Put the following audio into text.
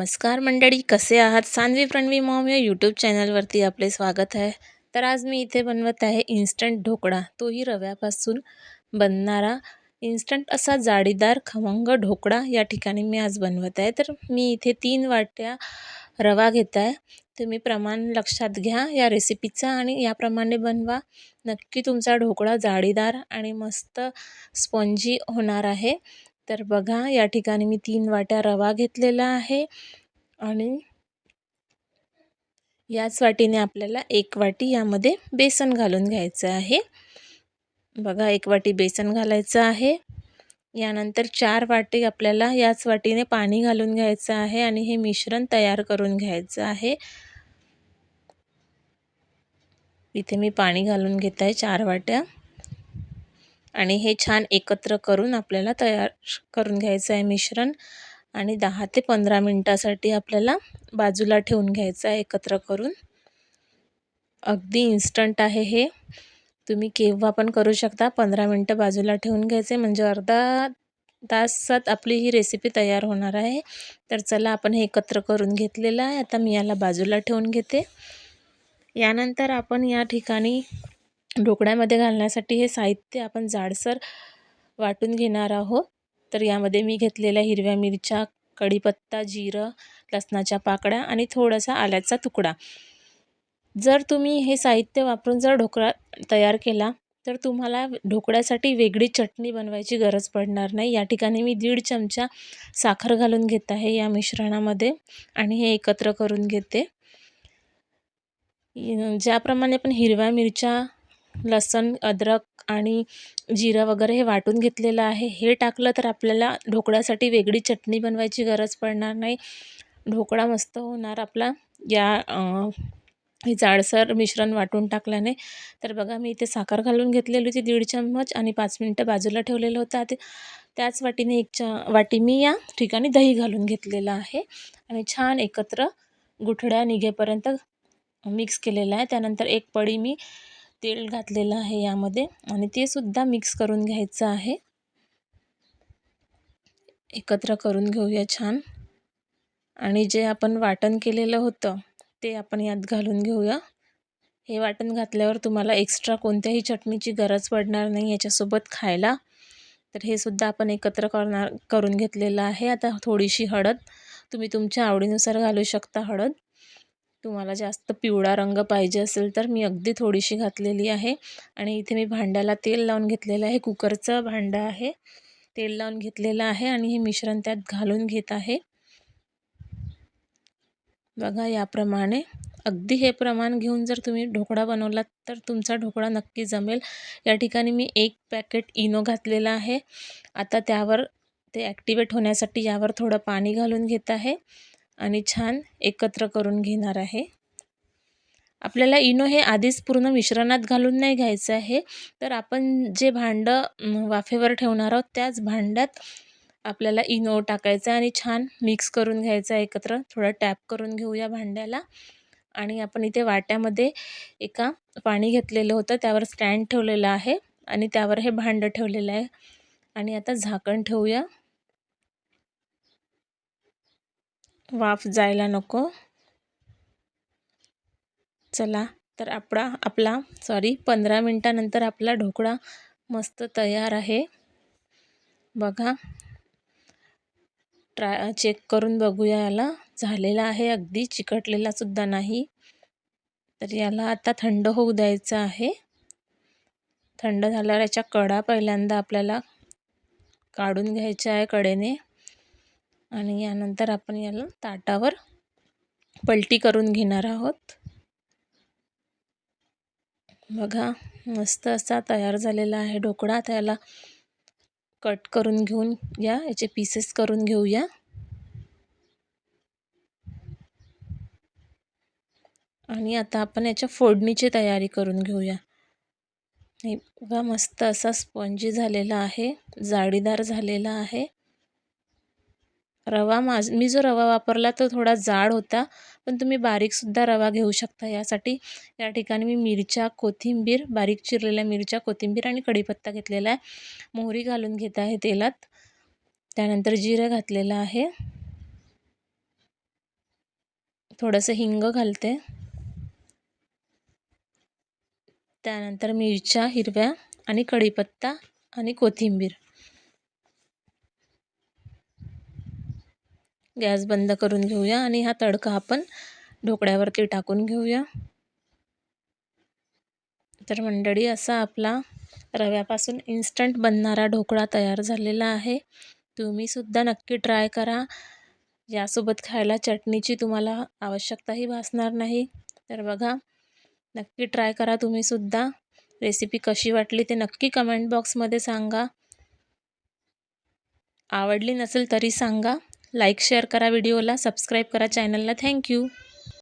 नमस्कार मंडळी कसे आहात? सानवी प्रणवी मॉम या यूट्यूब चॅनलवरती आपले स्वागत आहे. तर आज मी इथे बनवत आहे इन्स्टंट ढोकळा. तोही रव्यापासून बनणारा इन्स्टंट असा जाळीदार खमंग ढोकळा या ठिकाणी मी आज बनवत आहे. तर मी इथे तीन वाट्या रवा घेत आहे. तुम्ही प्रमाण लक्षात घ्या या रेसिपीचा आणि याप्रमाणे बनवा. नक्की तुमचा ढोकळा जाळीदार आणि मस्त स्पॉन्जी होणार आहे. तर बघा या ठिकाणी मी तीन वाट्या रवा घेतलेला आहे आणि याच वाटीने आपल्याला एक वाटी यामध्ये बेसन घालून घ्यायचं आहे. बघा एक वाटी बेसन घालायचं आहे. यानंतर चार वाटी आपल्याला याच वाटीने पाणी घालून घ्यायचं आहे आणि हे मिश्रण तयार करून घ्यायचं आहे. इथे मी पाणी घालून घेत आहे चार वाट्या. आणि हे छान एकत्र करून आपल्याला तयार करून घ्यायचं आहे मिश्रण. आणि दहा ते पंधरा मिनटासाठी आपल्याला बाजूला ठेवून घ्यायचं आहे एकत्र करून. अगदी इन्स्टंट आहे हे. तुम्ही केव्हा पण करू शकता. पंधरा मिनटं बाजूला ठेवून घ्यायचे म्हणजे अर्धा तासात आपली ही रेसिपी तयार होणार आहे. तर चला आपण हे एकत्र करून घेतलेलं आहे. आता मी याला बाजूला ठेवून घेते. यानंतर आपण या ठिकाणी ढोकळ्यामध्ये घालण्यासाठी हे साहित्य आपण जाडसर वाटून घेणार आहोत. तर यामध्ये मी घेतलेल्या हिरव्या मिरच्या कढीपत्ता जिरं लसणाच्या पाकळ्या आणि थोडासा आल्याचा तुकडा. जर तुम्ही हे साहित्य वापरून जर ढोकळा तयार केला तर तुम्हाला ढोकळ्यासाठी वेगळी चटणी बनवायची गरज पडणार नाही. या ठिकाणी मी दीड चमचा साखर घालून घेत आहे या मिश्रणामध्ये आणि हे एकत्र करून घेते. ज्याप्रमाणे आपण हिरव्या मिरच्या लसूण अद्रक आणि जिरं वगैरे हे वाटून घेतलेलं आहे. हे टाकलं तर आपल्याला ढोकळ्यासाठी वेगळी चटणी बनवायची गरज पडणार नाही. ढोकळा मस्त होणार आपला. या हे जाडसर मिश्रण वाटून टाकल्याने. तर बघा मी इथे साखर घालून घेतलेली होती दीड चम्मच आणि पाच मिनटं बाजूला ठेवलेलं होतं. आधी त्याच वाटीने एक च वाटी मी या ठिकाणी दही घालून घेतलेलं आहे. आणि छान एकत्र गुठड्या निघेपर्यंत मिक्स केलेला आहे. त्यानंतर एक पडी मी तेल घातलेलं आहे यामध्ये आणि ते सुद्धा मिक्स करून घ्यायचं आहे. एकत्र करून घेऊया छान. आणि जे आपण वाटण केलेलं होतं ते आपण यात घालून घेऊया. हे वाटण घातल्यावर तुम्हाला एक्स्ट्रा कोणत्याही चटणीची गरज पडणार नाही याच्यासोबत खायला. तर हे सुद्धा आपण एकत्र करणार करून घेतलेलं आहे. आता थोडीशी हळद. तुम्ही तुमच्या आवडीनुसार घालू शकता हळद. तुम्हाला जास्त पिवळा रंग पाहिजे असेल तर मी अगदी थोडीशी घातलेली आहे. आणि इथे मी भांड्याला तेल लावून घेतलेलं आहे. कुकरचं भांडं आहे. तेल लावून घेतलेलं आहे आणि हे मिश्रण त्यात घालून घेत आहे. बघा याप्रमाणे. अगदी हे प्रमाण घेऊन जर तुम्ही ढोकळा बनवलात तर तुमचा ढोकळा नक्की जमेल. या ठिकाणी मी एक पॅकेट इनो घातलेला आहे. आता त्यावर ते ॲक्टिवेट होण्यासाठी यावर थोडं पाणी घालून घेत आहे. आणि छान एकत्र करून घेणार आहे. आपल्याला इनो हे आधीच पूर्ण मिश्रणात घालून नाही घ्यायचं आहे. तर आपण जे भांडं वाफेवर ठेवणार आहोत त्याच भांड्यात आपल्याला इनो टाकायचा आणि छान मिक्स करून घ्यायचा एकत्र. थोडं टॅप करून घेऊया भांड्याला. आणि आपण इथे वाट्यामध्ये एका पाणी घेतलेलं होतं त्यावर स्टँड ठेवलेलं आहे आणि त्यावर हे भांडं ठेवलेलं आहे. आणि आता झाकण ठेवूया. वाफ जायला नको. चला तर आपला आपला सॉरी पंधरा मिनटानंतर आपला ढोकळा मस्त तयार आहे. बघा ट्राय चेक करून बघूया याला. झालेला आहे अगदी चिकटलेला सुद्धा नाही. तर याला आता थंड होऊ द्यायचं आहे. थंड झाल्यावर याच्या कडा पहिल्यांदा आपल्याला काढून घ्यायच्या आहे कडेने. आणि यानंतर आपण याला ताटावर पलटी करून घेणार आहोत. बघा मस्त असा तयार झालेला आहे ढोकळा. आता याला कट करून घेऊन या याचे पीसेस करून घेऊया. आणि आता आपण याच्या फोडणीची तयारी करून घेऊया. हे बघा मस्त असा स्पॉन्जी झालेला आहे जाळीदार झालेला आहे. रवा माझ मी जो रवा वापरला तो थोडा जाड होता पण तुम्ही बारीकसुद्धा रवा घेऊ शकता यासाठी. या ठिकाणी मी मिरच्या कोथिंबीर बारीक चिरलेल्या मिरच्या कोथिंबीर आणि कढीपत्ता घेतलेला आहे. मोहरी घालून घेत आहे तेलात. त्यानंतर जिरं घातलेलं आहे. थोडंसं हिंग घालते. त्यानंतर मिरच्या हिरव्या आणि कढीपत्ता आणि कोथिंबीर. गॅस बंद करून घेऊया आणि हा तडका आपण ढोकळ्यावरती टाकून घेऊया. तर मंडळी असा आपला रव्यापासून इन्स्टंट बनणारा ढोकळा तयार झालेला आहे. तुम्हीसुद्धा नक्की ट्राय करा. यासोबत खायला चटणीची तुम्हाला आवश्यकताही भासणार नाही. तर बघा नक्की ट्राय करा तुम्हीसुद्धा रेसिपी कशी वाटली ते नक्की कमेंट बॉक्समध्ये सांगा. आवडली नसेल तरी सांगा. लाईक शेअर करा व्हिडिओला सबस्क्राईब करा चॅनलला. थँक्यू